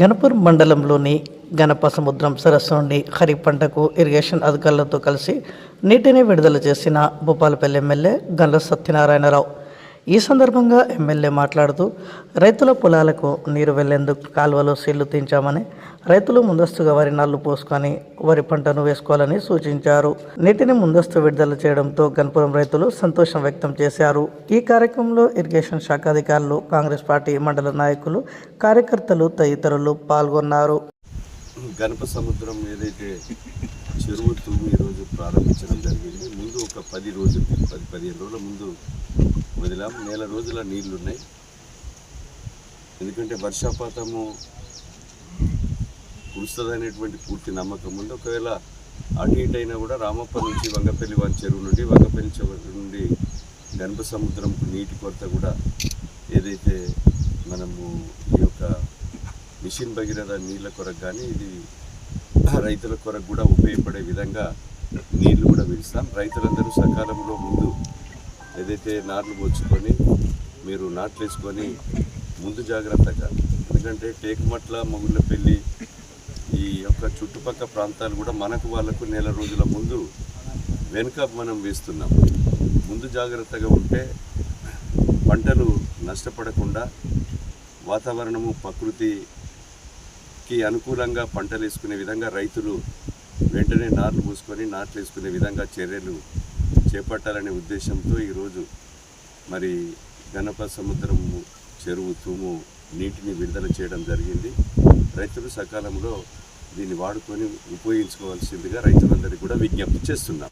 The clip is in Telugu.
గణపూర్ మండలంలోని గణప సముద్రం సరస్సు నుండి ఖరీఫ్ పంటకు ఇరిగేషన్ అధికారులతో కలిసి నీటిని విడుదల చేసిన భూపాలపల్లి ఎమ్మెల్యే గండ్ల సత్యనారాయణరావు. ఈ సందర్భంగా ఎమ్మెల్యే మాట్లాడుతూ రైతుల పొలాలకు నీరు వెళ్ళేందుకు కాలువలో సీళ్ళు తీంచామని రైతులు ముందస్తుగా వరి నాళ్ళు పోసుకొని వరి పంటను వేసుకోవాలని సూచించారు. నీటిని ముందస్తు విడుదల చేయడంతో గణపురం రైతులు సంతోషం వ్యక్తం చేశారు. ఈ కార్యక్రమంలో ఇరిగేషన్ శాఖ అధికారులు కాంగ్రెస్ పార్టీ మండల నాయకులు కార్యకర్తలు తదితరులు పాల్గొన్నారు. గణప సముద్రం ఏదైతే చెరువు తూము ఈరోజు ప్రారంభించడం జరిగింది ముందు ఒక పది రోజులు పది పదిహేను రోజుల ముందు వదిలాం. నెల రోజుల నీళ్ళు ఉన్నాయి ఎందుకంటే వర్షపాతము కురుస్తుందనేటువంటి పూర్తి నమ్మకం ఉంది. ఒకవేళ అటు ఇటు అయినా కూడా రామప్ప నుంచి వంగపల్లి వారి చెరువు నుండి వంగపల్లి చెరువు నుండి గణప సముద్రంకు నీటి కొరత కూడా ఏదైతే మనము ఈ యొక్క మిషన్ భగీరథ నీళ్ళ కొరకు కానీ ఇది రైతుల కొరకు కూడా ఉపయోగపడే విధంగా నీళ్ళు కూడా విడుస్తాం. రైతులందరూ సకాలంలో ముందు ఏదైతే నాట్లు పోచుకొని మీరు నాట్లు వేసుకొని ముందు జాగ్రత్తగా ఎందుకంటే టేకుమట్ల పెళ్ళి ఈ యొక్క చుట్టుపక్కల ప్రాంతాలు కూడా మనకు వాళ్ళకు నెల రోజుల ముందు వెనుక మనం వేస్తున్నాం. ముందు జాగ్రత్తగా ఉంటే పంటలు నష్టపడకుండా వాతావరణము ప్రకృతికి అనుకూలంగా పంటలు వేసుకునే విధంగా రైతులు వెంటనే నాట్లు పూసుకొని నాట్లు వేసుకునే విధంగా చర్యలు చేపట్టాలనే ఉద్దేశంతో ఈరోజు మరి గణప సముద్రము చెరువు తూము నీటిని విడుదల చేయడం జరిగింది. రైతులు సకాలంలో దీన్ని వాడుకొని ఉపయోగించుకోవాల్సిందిగా రైతులందరికీ కూడా విజ్ఞప్తి చేస్తున్నాం.